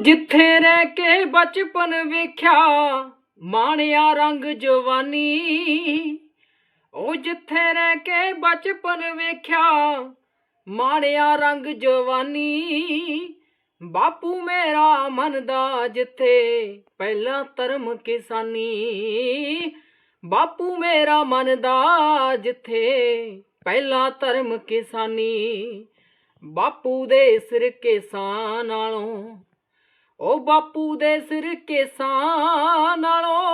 ਜਿੱਥੇ ਰਹਿ ਕੇ ਬਚਪਨ ਵੇਖਿਆ, ਮਾਣਿਆ ਰੰਗ ਜਵਾਨੀ। ਉਹ ਜਿੱਥੇ ਰਹਿ ਕੇ ਬਚਪਨ ਵੇਖਿਆ, ਮਾਣਿਆ ਰੰਗ ਜਵਾਨੀ। ਬਾਪੂ ਮੇਰਾ ਮੰਨਦਾ ਜਿੱਥੇ ਪਹਿਲਾ ਧਰਮ ਕਿਸਾਨੀ। ਬਾਪੂ ਮੇਰਾ ਮੰਨਦਾ ਜਿੱਥੇ ਪਹਿਲਾ ਧਰਮ ਕਿਸਾਨੀ। ਬਾਪੂ ਦੇ ਸਿਰ ਕੇਸਾਂ ਨਾਲੋਂ ਉਹ ਬਾਪੂ ਦੇ ਸਿਰ ਕੇਸਾਂ ਨਾਲੋਂ।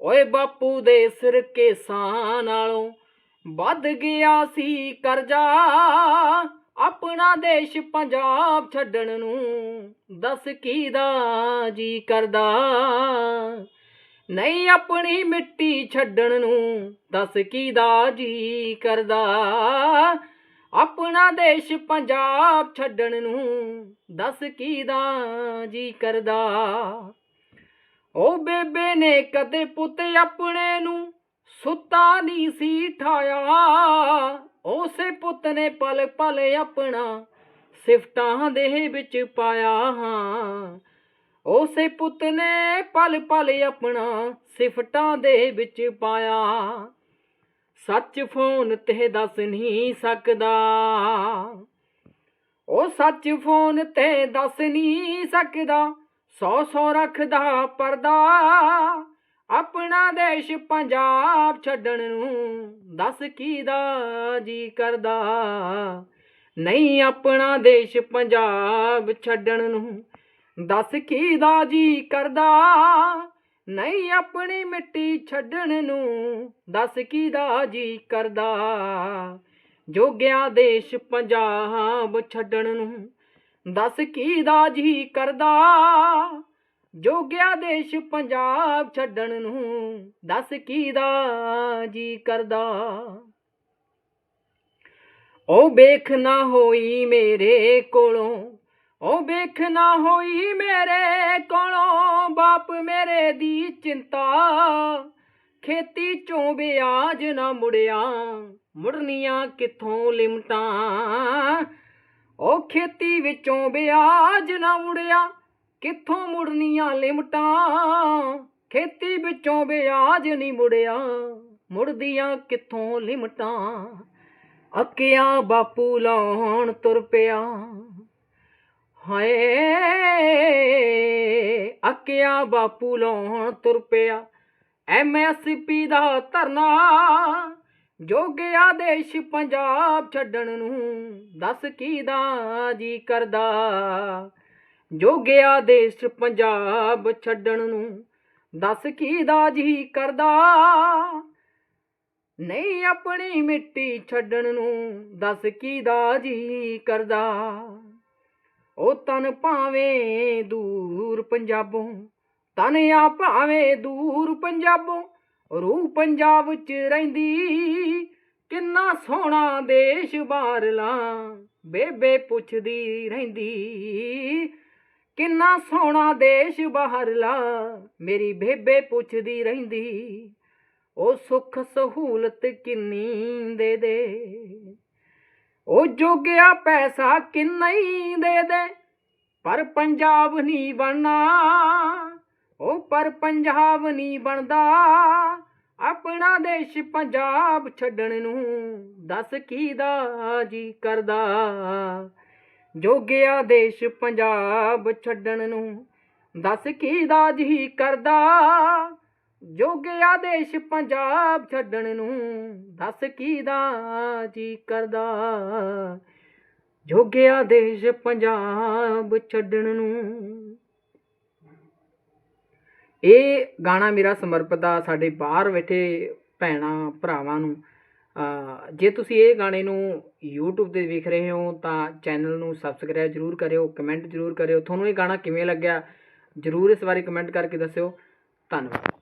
ਓਏ ਬਾਪੂ ਦੇ ਸਿਰ ਕੇਸਾਂ ਨਾਲੋਂ ਵੱਧ ਗਿਆ ਸੀ ਕਰਜ਼ਾ। ਆਪਣਾ ਦੇਸ਼ ਪੰਜਾਬ ਛੱਡਣ ਨੂੰ ਦੱਸ ਕੀਦਾ ਜੀ ਕਰਦਾ। ਨਹੀਂ ਆਪਣੀ ਮਿੱਟੀ ਛੱਡਣ ਨੂੰ ਦੱਸ ਕੀਦਾ ਜੀ ਕਰਦਾ। ਆਪਣਾ ਦੇਸ਼ ਪੰਜਾਬ ਛੱਡਣ ਨੂੰ ਦੱਸ ਕੀ ਦਾ ਜੀ ਕਰਦਾ? ਉਹ ਬੇਬੇ ਨੇ ਕਦੇ ਪੁੱਤ ਆਪਣੇ ਨੂੰ ਸੁੱਤਾ ਨਹੀਂ ਸੀ ਠਾਇਆ। ਉਸੇ ਪੁੱਤ ਨੇ ਪਲ ਪਲ ਆਪਣਾ ਸਿਫਤਾਂ ਦੇ ਵਿੱਚ ਪਾਇਆ ਹਾਂ। ਉਸੇ ਪੁੱਤ ਨੇ ਪਲ ਪਲ ਆਪਣਾ ਸਿਫਤਾਂ ਦੇ ਵਿੱਚ ਪਾਇਆ। ਸੱਚ ਫੋਨ ਤੇ ਦੱਸ ਨਹੀਂ ਸਕਦਾ। ਉਹ ਸੱਚ ਫੋਨ ਤੇ ਦੱਸ ਨਹੀਂ ਸਕਦਾ। ਸੌ ਸੌ ਰੱਖਦਾ ਪਰਦਾ। ਆਪਣਾ ਦੇਸ਼ ਪੰਜਾਬ ਛੱਡਣ ਨੂੰ ਦੱਸ ਕੀਦਾ ਜੀ ਕਰਦਾ। ਨਹੀਂ ਆਪਣਾ ਦੇਸ਼ ਪੰਜਾਬ ਛੱਡਣ ਨੂੰ ਦੱਸ ਕੀਦਾ ਜੀ ਕਰਦਾ। ਨਹੀਂ ਆਪਣੀ ਮਿੱਟੀ ਛੱਡਣ ਨੂੰ ਦੱਸ ਕੀ ਦਾ ਜੀ ਕਰਦਾ। ਜੋਗਿਆ ਦੇਸ਼ ਪੰਜਾਬ ਛੱਡਣ ਨੂੰ ਦੱਸ ਕੀ ਦਾ ਜੀ ਕਰਦਾ। ਜੋਗਿਆ ਦੇਸ਼ ਪੰਜਾਬ ਛੱਡਣ ਨੂੰ ਦੱਸ ਕੀ ਦਾ ਜੀ ਕਰਦਾ। ਉਹ ਵੇਖ ਨਾ ਹੋਈ ਮੇਰੇ ਕੋਲੋਂ, ਉਹ ਵੇਖ ਨਾ ਹੋਈ ਮੇਰੇ ਕੋਲੋਂ। ਬਾਪ ਮੇਰੇ ਦੀ ਚਿੰਤਾ। ਖੇਤੀ ਚੋਂ ਵਿਆਜ ਨਾ ਮੁੜਿਆ। ਮੁੜਨੀਆਂ ਕਿੱਥੋਂ ਲਿਮਟਾਂ? ਉਹ ਖੇਤੀ ਵਿੱਚੋਂ ਵਿਆਜ ਨਾ ਮੁੜਿਆ। ਕਿੱਥੋਂ ਮੁੜਨੀਆਂ ਲਿਮਟਾਂ? ਖੇਤੀ ਵਿੱਚੋਂ ਵਿਆਜ ਨਹੀਂ ਮੁੜਿਆ। ਮੁੜਦੀਆਂ ਕਿੱਥੋਂ ਲਿਮਟਾਂ? ਅੱਕਿਆ ਬਾਪੂ ਲਾਉਣ ਤੁਰ ਪਿਆ। ਹਾਏ ਅੱਕਿਆ ਬਾਪੂ ਲਾਉਣ ਤੁਰ ਪਿਆ। ਐਮਐਸਪੀ ਦਾ ਧਰਨਾ, ਜੋਗਿਆ ਦੇਸ਼ ਪੰਜਾਬ ਛੱਡਣ ਨੂੰ। ਦੱਸ ਕੀ ਦਾ ਜੀ ਕਰਦਾ? ਜੋਗਿਆ ਦੇਸ਼ ਪੰਜਾਬ ਛੱਡਣ ਨੂੰ। ਦੱਸ ਕੀ ਦਾ ਜੀ ਕਰਦਾ? ਨਹੀਂ ਆਪਣੀ ਮਿੱਟੀ ਛੱਡਣ ਨੂੰ। ਦੱਸ ਕੀ ਦਾ ਜੀ ਕਰਦਾ? ਉਹ ਤਨ ਭਾਵੇਂ ਦੂਰ ਪੰਜਾਬੋਂ, ਤਨ ਆ ਭਾਵੇਂ ਦੂਰ ਪੰਜਾਬੋਂ, ਰੂਹ ਪੰਜਾਬ ਚ ਰਹਿੰਦੀ, ਕਿੰਨਾ ਸੋਹਣਾ ਦੇਸ਼ ਬਾਹਰਲਾ ਬੇਬੇ ਪੁੱਛਦੀ ਰਹਿੰਦੀ, ਕਿੰਨਾ ਸੋਹਣਾ ਦੇਸ਼ ਬਾਹਰਲਾ ਮੇਰੀ ਬੇਬੇ ਪੁੱਛਦੀ ਰਹਿੰਦੀ ਉਹ ਸੁੱਖ ਸਹੂਲਤ ਕਿੰਨੀ ਦੇ ਦੇ। ਉਹ ਜੋਗਿਆ ਪੈਸਾ ਕਿੰਨਾ ਦੇ ਦੇ। ਪਰ ਪੰਜਾਬ ਨਹੀਂ ਬਣਨਾ, ਉਹ ਪਰ ਪੰਜਾਬ ਨਹੀਂ ਬਣਦਾ। ਆਪਣਾ ਦੇਸ਼ ਪੰਜਾਬ ਛੱਡਣ ਨੂੰ ਦੱਸ ਕੀ ਦਾ ਜੀ ਕਰਦਾ। ਜੋਗਿਆ ਦੇਸ਼ ਪੰਜਾਬ ਛੱਡਣ ਨੂੰ ਦੱਸ ਕੀ ਦਾ ਜੀ ਕਰਦਾ। ਜੋਗਿਆ ਆਦੇਸ਼ ਪੰਜਾਬ ਛੱਡਣ ਨੂੰ ਦੱਸ ਕੀ ਦਾ ਜੀ ਕਰਦਾ? ਜੋਗਿਆ ਆਦੇਸ਼ ਪੰਜਾਬ ਛੱਡਣ ਨੂੰ। ਇਹ ਗਾਣਾ ਮੇਰਾ ਸਮਰਪਿਤ ਆ, ਸਾਡੇ ਬਾਹਰ ਬੈਠੇ ਭੈਣਾਂ ਭਰਾਵਾਂ ਨੂੰ। ਜੇ ਤੁਸੀਂ ਇਹ ਗਾਣੇ ਨੂੰ YouTube ਤੇ ਵੇਖ ਰਹੇ ਹੋ ਤਾਂ ਚੈਨਲ ਨੂੰ ਸਬਸਕ੍ਰਾਈਬ ਜਰੂਰ ਕਰਿਓ ਕਮੈਂਟ ਜਰੂਰ ਕਰਿਓ। ਤੁਹਾਨੂੰ ਇਹ ਗਾਣਾ ਕਿਵੇਂ ਲੱਗਿਆ? ਜਰੂਰ ਇਸ ਬਾਰੇ ਕਮੈਂਟ ਕਰਕੇ ਦੱਸਿਓ। ਧੰਨਵਾਦ।